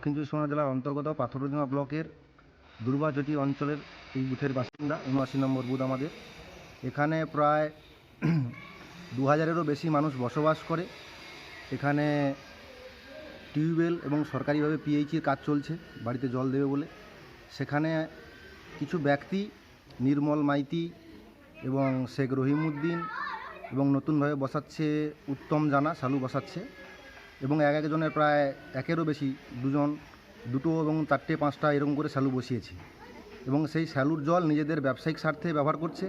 দক্ষিণ চব্বিশ পরগনা জেলার অন্তর্গত পাথরডিঙ্গা ব্লকের দুর্বাচটি অঞ্চলের এই বুথের বাসিন্দা, উনআশি নম্বর বুথ আমাদের। এখানে প্রায় দু হাজারেরও বেশি মানুষ বসবাস করে। এখানে টিউবওয়েল এবং সরকারিভাবে পিএইচির কাজ চলছে, বাড়িতে জল দেবে বলে। সেখানে কিছু ব্যক্তি, নির্মল মাইতি এবং শেখ রহিমউদ্দিন এবং নতুনভাবে বসাচ্ছে উত্তম জানা শালু বসাচ্ছে। এবং এক একজনের প্রায় একেরও বেশি, দুজন, দুটো এবং চারটে, পাঁচটা এরকম করে স্যালু বসিয়েছে। এবং সেই স্যালুর জল নিজেদের ব্যবসায়িক স্বার্থে ব্যবহার করছে,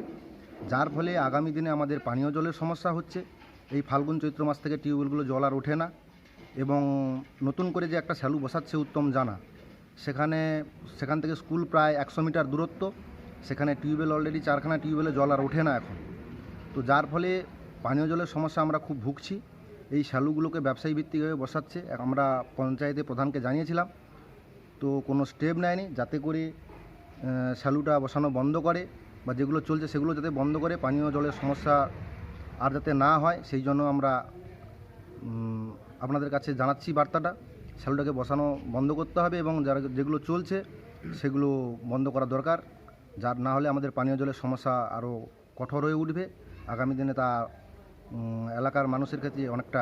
যার ফলে আগামী দিনে আমাদের পানীয় জলের সমস্যা হচ্ছে। এই ফাল্গুন চৈত্র মাস থেকে টিউবওয়েলগুলো জল আর ওঠে না এবং নতুন করে যে একটা স্যালু বসাচ্ছে উত্তম জানা, সেখানে, সেখান থেকে স্কুল প্রায় একশো মিটার দূরত্ব, সেখানে টিউবওয়েল অলরেডি চারখানা টিউবওয়েলে জল আর ওঠে না এখন। তো যার ফলে পানীয় জলের সমস্যা আমরা খুব ভুগছি। এই শ্যালুগুলোকে ব্যবসায়ী ভিত্তিকভাবে বসাচ্ছে। আমরা পঞ্চায়েতে প্রধানকে জানিয়েছিলাম। তো কোনো স্টেপ নেয়নি। যাতে করে আহ, শ্যালুটা বসানো বন্ধ করে বা যেগুলো চলছে সেগুলো যাতে বন্ধ করে পানীয় জলের সমস্যা আর যাতে না হয় সেই জন্য আমরা আপনাদের কাছে জানাচ্ছি বার্তাটা। শ্যালুটাকে বসানো বন্ধ করতে হবে এবং যারা যেগুলো চলছে সেগুলো বন্ধ করা দরকার। যার না হলে আমাদের পানীয় জলের সমস্যা আরও কঠোর হয়ে উঠবে। আগামী দিনে তা এলাকার মানুষের কাছে অনেকটা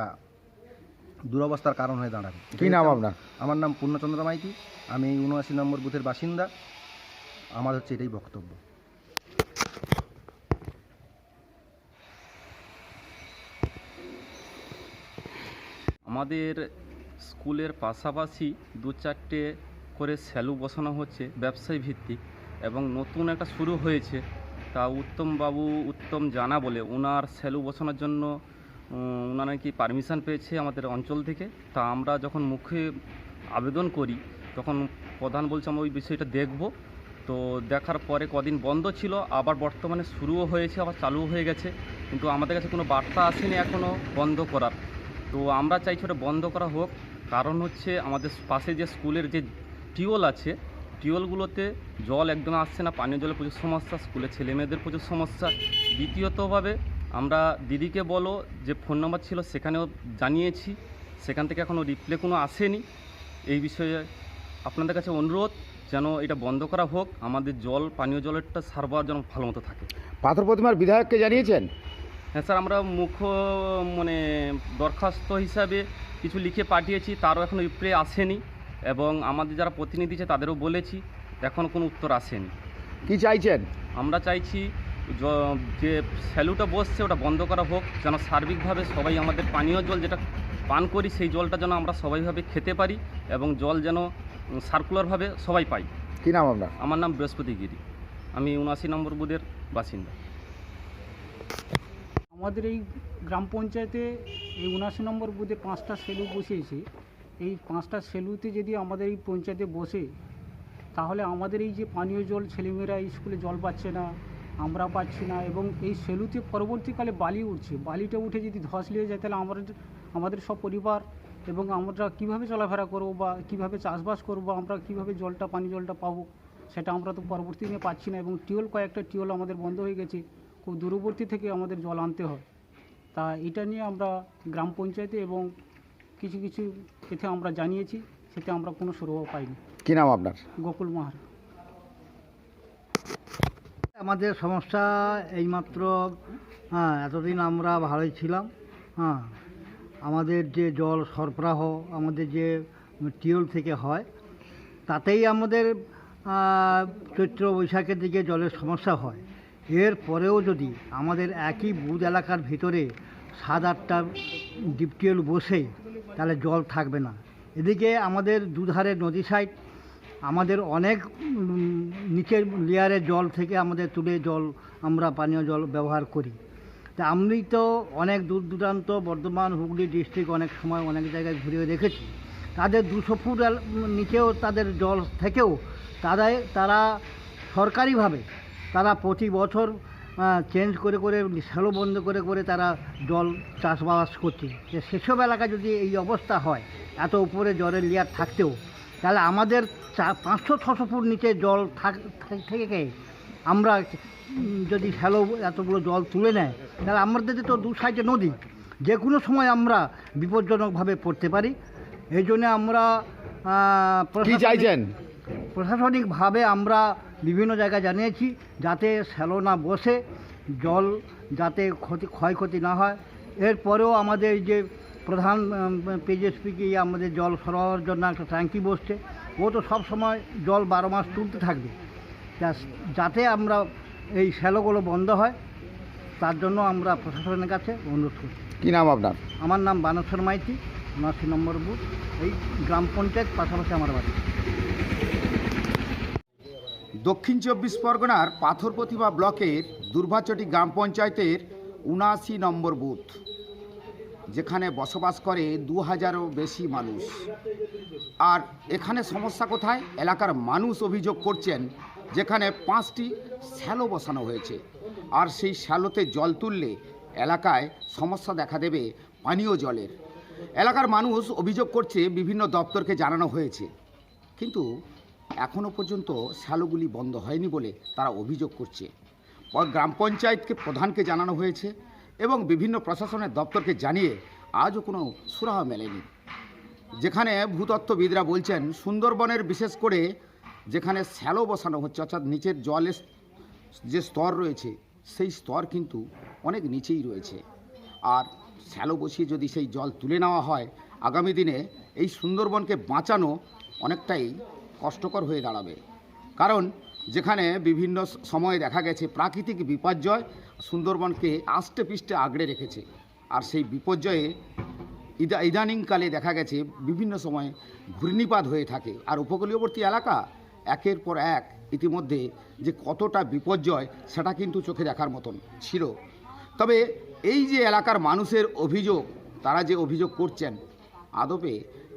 দুরবস্থার কারণ হয়ে দাঁড়াবে। কি নাম আপনার? আমার নাম পূর্ণচন্দ্র মাইতি। আমি এই উনআশি নম্বর বুথের বাসিন্দা। আমার হচ্ছে এটাই বক্তব্য। আমাদের স্কুলের পাশাপাশি দু চারটে করে স্যালু বসানো হচ্ছে ব্যবসায়ী ভিত্তিক এবং নতুন একটা শুরু হয়েছে। তা উত্তমবাবু উত্তম জানা বলে ওনার স্যালু বসানোর জন্য ওনারা নাকি পারমিশন পেয়েছে আমাদের অঞ্চল থেকে। তা আমরা যখন মুখে আবেদন করি, তখন প্রধান বলছে, আমরা ওই বিষয়টা দেখব। তো দেখার পরে কদিন বন্ধ ছিল, আবার বর্তমানে শুরুও হয়েছে, আবার চালু হয়ে গেছে। কিন্তু আমাদের কাছে কোনো বার্তা আসেনি এখনও বন্ধ করার। তো আমরা চাইছি ওটা বন্ধ করা হোক। কারণ হচ্ছে আমাদের পাশে যে স্কুলের যে টিউবওয়েল আছে টিউবওয়েলগুলোতে জল একদম আসছে না পানীয় জলের প্রচুর সমস্যা স্কুলের ছেলে মেয়েদের প্রচুর সমস্যা। দ্বিতীয়তভাবে আমরা দিদিকে বলো যে ফোন নাম্বার ছিল সেখানেও জানিয়েছি সেখান থেকে এখনও রিপ্লে কোনো আসেনি। এই বিষয়ে আপনাদের কাছে অনুরোধ যেন এটা বন্ধ করা হোক আমাদের জল পানীয় জলেরটা সার্ভার যেন ভালো মতো থাকে। পাথর প্রতিমার বিধায়ককে জানিয়েছেন? হ্যাঁ স্যার আমরা মুখ্য মানে দরখাস্ত হিসাবে কিছু লিখে পাঠিয়েছি তারও এখনও রিপ্লে আসেনি। এবং আমাদের যারা প্রতিনিধি আছে তাদেরও বলেছি এখনও কোনো উত্তর আসেনি। কি চাইছেন? আমরা চাইছি যে স্যালুটা বসছে ওটা বন্ধ করা হোক যেন সার্বিকভাবে সবাই আমাদের পানীয় জল যেটা পান করি সেই জলটা যেন আমরা সবাইভাবে খেতে পারি এবং জল যেন সার্কুলারভাবে সবাই পাই। কি নাম আপনার? আমার নাম বৃহস্পতিগিরি আমি উনআশি নম্বর বুধের বাসিন্দা। আমাদের এই গ্রাম পঞ্চায়েতে এই উনাশি নম্বর বুথে পাঁচটা সেলু বসিয়েছে। এই পাঁচটা সেলুতে যদি আমাদের এই পঞ্চায়েতে বসে, তাহলে আমাদের এই যে পানীয় জল, ছেলেমেয়েরা স্কুলে জল পাচ্ছে না, আমরা পাচ্ছি না, এবং এই সেলুতে পরবর্তীকালে বালি উঠছে। বালিটা উঠে যদি ধস নিয়ে যায়, তাহলে আমাদের আমাদের সব পরিবার এবং আমরা কীভাবে চলাফেরা করব বা কীভাবে চাষবাস করব, আমরা কীভাবে জলটা, পানি জলটা পাবো, সেটা আমরা তো পরবর্তী দিনে পাচ্ছি না, এবং টিউল কয়েকটা টিউল আমাদের বন্ধ হয়ে গেছে, খুব দূরবর্তী থেকে আমাদের জল আনতে হয়। তা এটা নিয়ে আমরা গ্রাম পঞ্চায়েতে এবং কিছু কিছু এতে আমরা জানিয়েছি সেতে আমরা কোনো সুরাহ পাইনি। কি নাম আপনার? গোকুল মাহার। আমাদের সমস্যা এইমাত্র হ্যাঁ এতদিন আমরা ভালোই ছিলাম হ্যাঁ আমাদের যে জল সরবরাহ আমাদের যে টিউল থেকে হয় তাতেই আমাদের চৈত্র বৈশাখের দিকে জলের সমস্যা হয়। এর পরেও যদি আমাদের একই বুধ এলাকার ভিতরে সাত আটটা ডিপ টিউল বসে তাহলে জল থাকবে না। এদিকে আমাদের দুধারে নদী সাইড আমাদের অনেক নিচের লেয়ারের জল থেকে আমাদের তুলে জল, আমরা পানীয় জল ব্যবহার করি। তা আমি তো অনেক দূর দূরান্ত, বর্ধমান, হুগলি ডিস্ট্রিক্ট অনেক সময় অনেক জায়গায় ঘুরে দেখেছি। তাদের দুশো ফুট নিচেও তাদের জল থেকেও তারা তারা সরকারিভাবে, তারা প্রতি বছর চেঞ্জ করে করে শ্যালো বন্ধ করে করে তারা জল চাষবাস করছে। যে সেসব এলাকায় যদি এই অবস্থা হয় এত উপরে জলের লেয়ার থাকতেও তাহলে আমাদের চা পাঁচশো ছশো ফুট নিচে জল থাক থাক- আমরা যদি শ্যালো এতগুলো জল তুলে নেয় তাহলে আমাদের তো দু সাইডে নদী। যে কোনো সময় আমরা বিপজ্জনকভাবে পড়তে পারি। এই জন্য আমরা কি চাইছেন? প্রশাসনিকভাবে আমরা বিভিন্ন জায়গায় জানিয়েছি যাতে শ্যালো না বসে জল যাতে ক্ষতি ক্ষয়ক্ষতি না হয়। এরপরেও আমাদের এই যে প্রধান পেজেসপিকে আমাদের জল সরবরাহের জন্য একটা ট্যাঙ্কি বসছে। ও তো সব সময় জল বারো মাস তুলতে থাকবে। যাতে আমরা এই শ্যালোগুলো বন্ধ হয় তার জন্য আমরা প্রশাসনের কাছে অনুরোধ করছি। কি নাম আপনার? আমার নাম বানেশ্বর মাইতি উনআশি নম্বর বুথ এই গ্রাম পঞ্চায়েত পাশাপাশি আমার বাড়ি। দক্ষিণ চব্বিশ পরগনার পাথর প্রতিভা ব্লকের দুর্ভাচটি গ্রাম পঞ্চায়েতের উনাশি নম্বর বুথ, যেখানে বসবাস করে দু হাজারও বেশি মানুষ। আর এখানে সমস্যা কোথায়? এলাকার মানুষ অভিযোগ করছেন, যেখানে পাঁচটি শ্যালো বসানো হয়েছে। আর সেই শ্যালোতে জল তুললে এলাকায় সমস্যা দেখা দেবে পানীয় জলের। এলাকার মানুষ অভিযোগ করছে, বিভিন্ন দপ্তরকে জানানো হয়েছে। কিন্তু এখনও পর্যন্ত শ্যালোগুলি বন্ধ হয়নি বলে তারা অভিযোগ করছে। গ্রাম পঞ্চায়েতকে প্রধানকে জানানো হয়েছে এবং বিভিন্ন প্রশাসনের দপ্তরকে জানিয়ে আজও কোনো সুরাহা মেলেনি। যেখানে ভূতত্ত্ববিদরা বলছেন, সুন্দরবনের বিশেষ করে যেখানে শ্যালো বসানো হচ্ছে, অর্থাৎ নিচের জলের যে স্তর রয়েছে, সেই স্তর কিন্তু অনেক নিচেই রয়েছে। আর শ্যালো বসিয়ে যদি সেই জল তুলে নেওয়া হয়, আগামী দিনে এই সুন্দরবনকে বাঁচানো অনেকটাই কষ্টকর হয়ে দাঁড়াবে। কারণ যেখানে বিভিন্ন সময়ে দেখা গেছে প্রাকৃতিক বিপর্যয় সুন্দরবনকে আষ্টে পিষ্টে আগড়ে রেখেছে। আর সেই বিপর্যয়ে ইদা, ইদানিংকালে দেখা গেছে বিভিন্ন সময় ঘূর্ণিপাত হয়ে থাকে। আর উপকূলীয়বর্তী এলাকা একের পর এক ইতিমধ্যে যে কতটা বিপর্যয় সেটা কিন্তু চোখে দেখার মতন ছিল। তবে এই যে এলাকার মানুষের অভিযোগ, তারা যে অভিযোগ করছেন, আদপে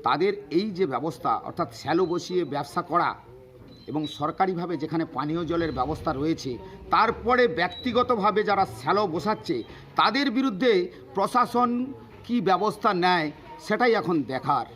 তাদের এই যে ব্যবস্থা, অর্থাৎ শ্যালো বসিয়ে ব্যবসা করা এবং সরকারিভাবে যেখানে পানীয় জলের ব্যবস্থা রয়েছে, তারপরে ব্যক্তিগতভাবে যারা শ্যালো বসাচ্ছে, তাদের বিরুদ্ধে প্রশাসন কি ব্যবস্থা নেয়, সেটাই এখন দেখার।